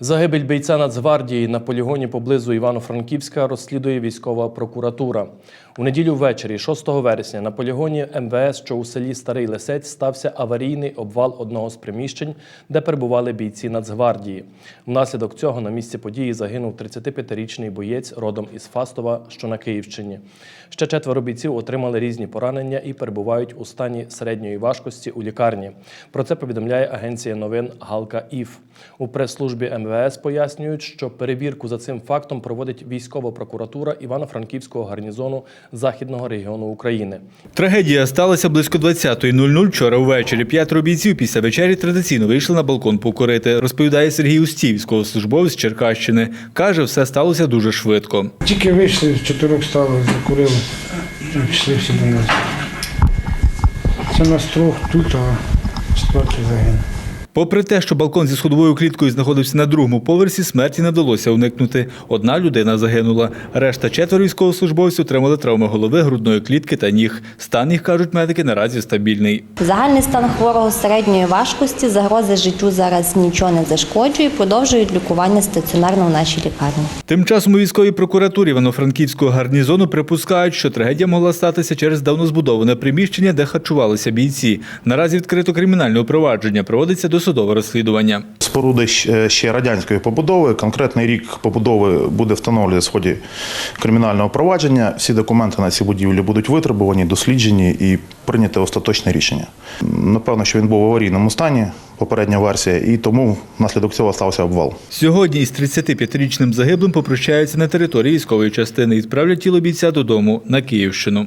Загибель бійця Нацгвардії на полігоні поблизу Івано-Франківська розслідує військова прокуратура. У неділю ввечері, 6 вересня, на полігоні МВС, що у селі Старий Лисець, стався аварійний обвал одного з приміщень, де перебували бійці Нацгвардії. Внаслідок цього на місці події загинув 35-річний боєць родом із Фастова, що на Київщині. Ще четверо бійців отримали різні поранення і перебувають у стані середньої важкості у лікарні. Про це повідомляє агенція новин Галка Іф. У прес-службі МВС пояснюють, що перевірку за цим фактом проводить військова прокуратура Івано-Франківського гарнізону Західного регіону України. Трагедія сталася близько 20.00 вчора ввечері. П'ятеро бійців після вечері традиційно вийшли на балкон покурити, розповідає Сергій Устій, військовослужбовець з Черкащини. Каже, все сталося дуже швидко. Тільки вийшли, з чотирьох стали, закурили і пішли всі до нас. Це нас трьох тут, а четвертий загинув. Попри те, що балкон зі сходовою кліткою знаходився на другому поверсі, смерті не вдалося уникнути. Одна людина загинула. Решта четверо військовослужбовців отримали травми голови, грудної клітки та ніг. Стан їх, кажуть медики, наразі стабільний. Загальний стан хворого середньої важкості, загрози життю зараз нічого не зашкоджує, продовжують лікування стаціонарно в нашій лікарні. Тим часом у військовій прокуратурі Івано-Франківського гарнізону припускають, що трагедія могла статися через давно збудоване приміщення, де харчувалися бійці. Наразі відкрито кримінальне провадження, проводиться досудове розслідування. Споруди ще- ще радянської побудови. Конкретний рік побудови буде встановлюватися в ході кримінального провадження. Всі документи на ці будівлі будуть витребувані, досліджені і прийняте остаточне рішення. Напевно, що він був в аварійному стані, попередня версія, і тому внаслідок цього стався обвал. Сьогодні із 35-річним загиблим попрощаються на території військової частини і відправлять тіло бійця додому на Київщину.